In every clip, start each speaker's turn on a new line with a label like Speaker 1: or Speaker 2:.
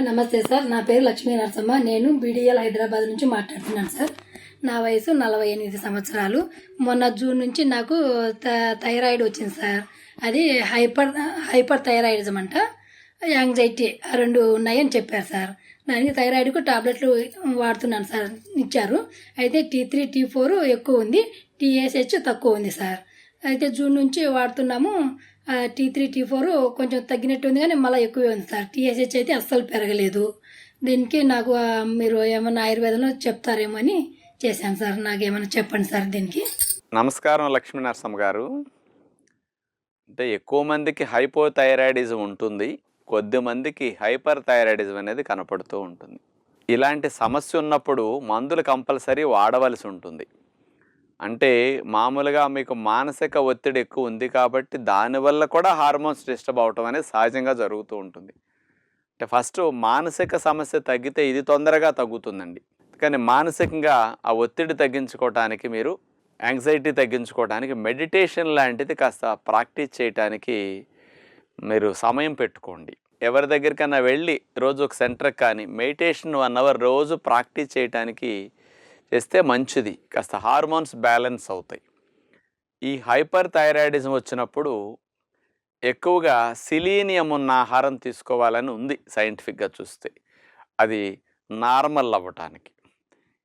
Speaker 1: నమస్తే సార్. నా పేరు లక్ష్మీ నరసమ్మ. నేను బీడీఎల్ హైదరాబాద్ నుంచి మాట్లాడుతున్నాను సార్. నా వయసు నలభై ఎనిమిది సంవత్సరాలు. మొన్న జూన్ నుంచి నాకు థైరాయిడ్ వచ్చింది సార్. అది హైపర్ హైపర్ థైరాయిడిజం అంట. యాంగ్జైటీ ఆ రెండు ఉన్నాయని చెప్పారు సార్. దానికి థైరాయిడ్కు టాబ్లెట్లు వాడుతున్నాను సార్. ఇచ్చారు. అయితే టీ త్రీ టీ ఫోర్ ఎక్కువ ఉంది. టీఎస్హెచ్ తక్కువ ఉంది సార్. అయితే జూన్ నుంచి వాడుతున్నాము. టీ త్రీ టీ ఫోర్ కొంచెం తగ్గినట్టు ఉంది కానీ మళ్ళీ ఎక్కువే ఉంది సార్. టీఎస్హెచ్ అయితే అస్సలు పెరగలేదు. దీనికి నాకు మీరు ఏమైనా ఆయుర్వేదంలో చెప్తారేమో అని చేశాను సార్. నాకు ఏమైనా చెప్పండి సార్ దీనికి.
Speaker 2: నమస్కారం లక్ష్మీ నరసమ్మ గారు. అంటే ఎక్కువ మందికి హైపోథైరాయిడిజం ఉంటుంది. కొద్ది మందికి హైపర్ థైరాయిడిజం అనేది కనపడుతూ ఉంటుంది. ఇలాంటి సమస్య ఉన్నప్పుడు మందులు కంపల్సరీ వాడవలసి ఉంటుంది. అంటే మామూలుగా మీకు మానసిక ఒత్తిడి ఎక్కువ ఉంది కాబట్టి దానివల్ల కూడా హార్మోన్స్ డిస్టర్బ్ అవటం అనేది సహజంగా జరుగుతూ ఉంటుంది. అంటే ఫస్ట్ మానసిక సమస్య తగ్గితే ఇది తొందరగా తగ్గుతుందండి. కానీ మానసికంగా ఆ ఒత్తిడి తగ్గించుకోవటానికి మీరు యాంగ్జైటీ తగ్గించుకోవడానికి మెడిటేషన్ లాంటిది కాస్త ప్రాక్టీస్ చేయటానికి మీరు సమయం పెట్టుకోండి. ఎవరి దగ్గరికైనా వెళ్ళి రోజు ఒక సెంటర్కి కానీ మెడిటేషన్ వన్ అవర్ రోజు ప్రాక్టీస్ చేయటానికి చేస్తే మంచిది. కాస్త హార్మోన్స్ బ్యాలెన్స్ అవుతాయి. ఈ హైపర్ థైరాయిడిజం వచ్చినప్పుడు ఎక్కువగా సిలీనియం ఉన్న ఆహారం తీసుకోవాలని ఉంది సైంటిఫిక్గా చూస్తే. అది నార్మల్ అవ్వటానికి.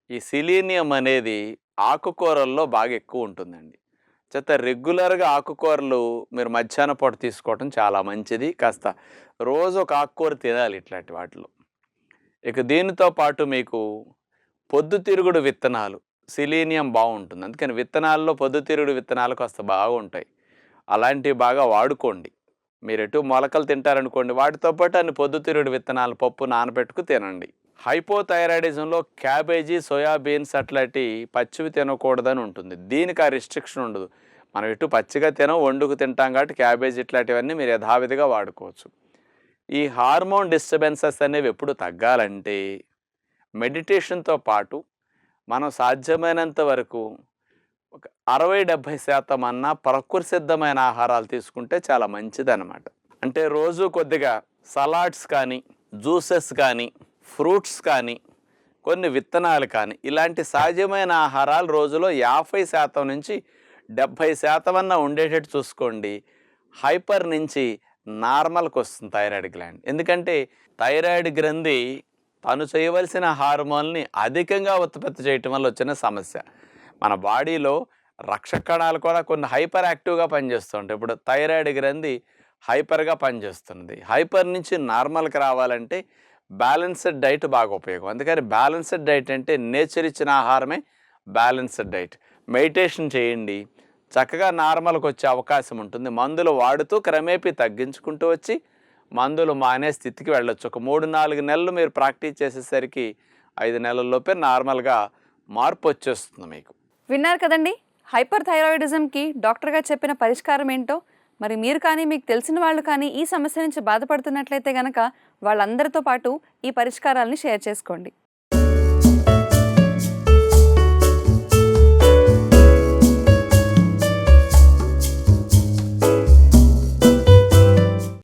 Speaker 2: ఈ సిలీనియం అనేది ఆకుకూరల్లో బాగా ఎక్కువ ఉంటుందండి. చేత రెగ్యులర్గా ఆకుకూరలు మీరు మధ్యాహ్న పూట తీసుకోవటం చాలా మంచిది. కాస్త రోజు ఒక ఆకుకూర తినాలి ఇట్లాంటి వాటిలో. ఇక దీనితో పాటు మీకు పొద్దుతిరుగుడు విత్తనాలు. సిలీనియం బాగుంటుంది. అందుకని విత్తనాల్లో పొద్దుతిరుగుడు విత్తనాలు కాస్త బాగుంటాయి. అలాంటివి బాగా వాడుకోండి. మీరు ఎటు మొలకలు తింటారనుకోండి వాటితో పాటు అన్ని పొద్దుతిరుగుడు విత్తనాలు పప్పు నానబెట్టుకు తినండి. హైపోథైరాయిడిజంలో క్యాబేజీ సోయాబీన్స్ అట్లాంటి పచ్చివి తినకూడదని ఉంటుంది. దీనికి ఆ రిస్ట్రిక్షన్ ఉండదు. మనం ఇటు పచ్చిగా తినం వండుకు తింటాం కాబట్టి క్యాబేజీ ఇట్లాంటివన్నీ మీరు యథావిధిగా వాడుకోవచ్చు. ఈ హార్మోన్ డిస్టర్బెన్సెస్ అనేవి ఎప్పుడు తగ్గాలంటే మెడిటేషన్తో పాటు మనం సాధ్యమైనంత వరకు ఒక అరవై డెబ్భై శాతం అన్నా ప్రకృతి సిద్ధమైన ఆహారాలు తీసుకుంటే చాలా మంచిదన్నమాట. అంటే రోజు కొద్దిగా సలాడ్స్ కానీ జ్యూసెస్ కానీ ఫ్రూట్స్ కానీ కొన్ని విత్తనాలు కానీ ఇలాంటి సహజమైన ఆహారాలు రోజులో యాభై శాతం నుంచి డెబ్భై శాతం అన్న ఉండేటట్టు చూసుకోండి. హైపర్ నుంచి నార్మల్కి వస్తుంది థైరాయిడ్ గ్లాండ్. ఎందుకంటే థైరాయిడ్ గ్రంథి తను చేయవలసిన హార్మోన్ని అధికంగా ఉత్పత్తి చేయటం వల్ల వచ్చిన సమస్య. మన బాడీలో రక్షకణాలు కూడా కొన్ని హైపర్ యాక్టివ్గా పనిచేస్తుంటాయి. ఇప్పుడు థైరాయిడ్ గ్రంథి హైపర్గా పనిచేస్తుంది హైపర్ నుంచి నార్మల్కి రావాలంటే బ్యాలెన్స్డ్ డైట్ బాగా ఉపయోగం. అందుకని బ్యాలెన్స్డ్ డైట్ అంటే నేచర్ ఇచ్చిన ఆహారమే బ్యాలెన్స్డ్ డైట్. మెడిటేషన్ చేయండి. చక్కగా నార్మల్కి వచ్చే అవకాశం ఉంటుంది. మందులు వాడుతూ క్రమేపీ తగ్గించుకుంటూ వచ్చి మందులు మానే స్థితికి వెళ్ళొచ్చు. ఒక మూడు నాలుగు నెలలు మీరు ప్రాక్టీస్ చేసేసరికి ఐదు నెలల్లోపే నార్మల్గా మార్పు వచ్చేస్తుంది మీకు.
Speaker 3: విన్నారు కదండి? హైపర్ థైరాయిడిజంకి డాక్టర్గా చెప్పిన పరిష్కారం ఏంటో? మరి మీరు కానీ మీకు తెలిసిన వాళ్ళు కానీ ఈ సమస్య నుంచి బాధపడుతున్నట్లయితే గనక వాళ్ళందరితో పాటు ఈ పరిష్కారాలని షేర్ చేసుకోండి.